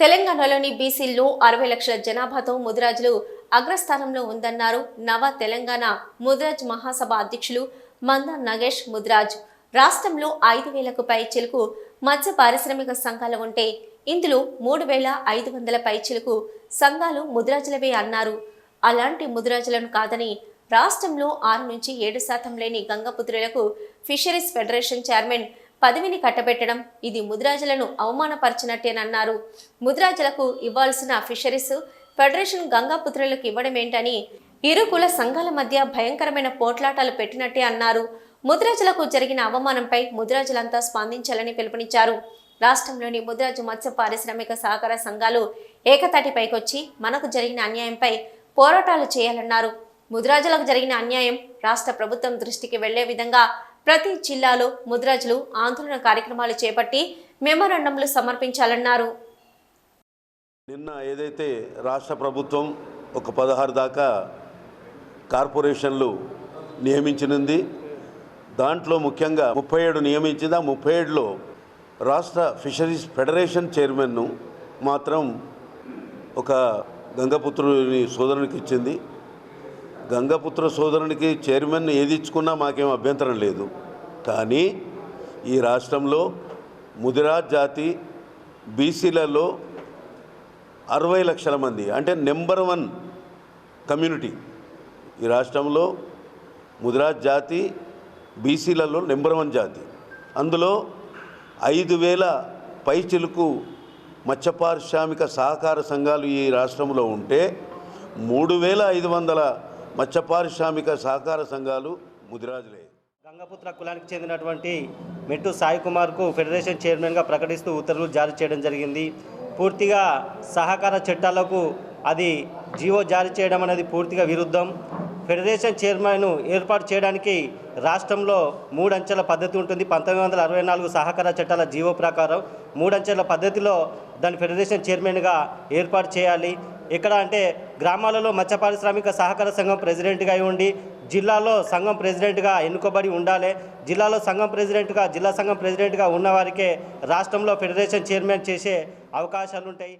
తెలంగాణలోని బీసీల్లో అరవై లక్షల జనాభాతో ముదిరాజులు అగ్రస్థానంలో ఉందన్నారు. నవ తెలంగాణ ముదిరాజ్ మహాసభ అధ్యక్షులు మంద నగేష్ ముదిరాజ్. రాష్ట్రంలో ఐదు వేలకు పై చిలుకు మత్స్య పారిశ్రామిక సంఘాలు ఉంటే ఇందులో మూడు వేల ఐదు వందల పై సంఘాలు ముదిరాజులవే అన్నారు. అలాంటి ముదిరాజులను కాదని రాష్ట్రంలో ఆరు నుంచి ఏడు శాతం లేని గంగపుత్రులకు ఫిషరీస్ ఫెడరేషన్ చైర్మన్ పదవిని కట్టబెట్టడం ఇది ముద్రాజులను అవమానపరిచినట్టేనన్నారు. ముద్రాజులకు ఇవ్వాల్సిన ఫిషరీస్ ఫెడరేషన్ గంగాపుత్రులకు ఇవ్వడం ఏంటని ఇరు కుల సంఘాల మధ్య భయంకరమైన పోట్లాటాలు పెట్టినట్టే అన్నారు. ముద్రాజులకు జరిగిన అవమానంపై ముద్రాజులంతా స్పందించాలని పిలుపునిచ్చారు. రాష్ట్రంలోని ముద్రాజు మత్స్య పారిశ్రామిక సహకార సంఘాలు ఏకతాటిపైకొచ్చి మనకు జరిగిన అన్యాయంపై పోరాటాలు చేయాలన్నారు. ముద్రాజులకు జరిగిన అన్యాయం రాష్ట్ర ప్రభుత్వం దృష్టికి వెళ్ళే విధంగా ప్రతి జిల్లాలో ముద్రాజులు ఆందోళన కార్యక్రమాలు చేపట్టి మెమోరాండంలు సమర్పించాలన్నారు. నిన్న ఏదైతే రాష్ట్ర ప్రభుత్వం ఒక పదహారు దాకా కార్పొరేషన్లు నియమించినది దాంట్లో ముఖ్యంగా ముప్పై ఏడు నియమించింది. ఆ ముప్పై ఏడులో రాష్ట్ర ఫిషరీస్ ఫెడరేషన్ చైర్మన్ను మాత్రం ఒక గంగపుత్రుని సోదరునికి ఇచ్చింది. గంగపుత్ర సోదరునికి చైర్మన్ ఏది ఇచ్చుకున్నా మాకేం అభ్యంతరం లేదు. కానీ ఈ రాష్ట్రంలో ముదిరాజ్ జాతి బీసీలలో అరవై లక్షల మంది అంటే నెంబర్ వన్ కమ్యూనిటీ ఈ రాష్ట్రంలో ముదిరాజ్ జాతి బీసీలలో నెంబర్ వన్ జాతి. అందులో ఐదు వేల పైచిలుకు మత్స్య పారిశ్రామిక సహకార సంఘాలు ఈ రాష్ట్రంలో ఉంటే మూడు వేల ఐదు వందల మత్స్య పారిశ్రామిక సహకార సంఘాలు ముదిరాజులే. గంగపుత్ర కులానికి చెందినటువంటి మెట్టు సాయి కుమార్కు ఫెడరేషన్ చైర్మన్గా ప్రకటిస్తూ ఉత్తర్వులు జారీ చేయడం జరిగింది. పూర్తిగా సహకార చట్టాలకు అది జీవో జారీ చేయడం అనేది పూర్తిగా విరుద్ధం. ఫెడరేషన్ చైర్మన్ను ఏర్పాటు చేయడానికి రాష్ట్రంలో మూడంచెల పద్ధతి ఉంటుంది. పంతొమ్మిది వందల అరవై నాలుగు సహకార చట్టాల జీవో ప్రకారం మూడంచెల పద్ధతిలో దాని ఫెడరేషన్ చైర్మన్గా ఏర్పాటు చేయాలి. ఎక్కడ అంటే గ్రామాలలో మత్స్య పారిశ్రామిక సహకార సంఘం ప్రెసిడెంట్గా ఉండి జిల్లాలో సంఘం ప్రెసిడెంట్గా ఎన్నుకోబడి ఉండాలి. జిల్లాలో సంఘం ప్రెసిడెంట్గా జిల్లా సంఘం ప్రెసిడెంట్గా ఉన్నవారికే రాష్ట్రంలో ఫెడరేషన్ చైర్మన్ చేసే అవకాశాలుంటాయి.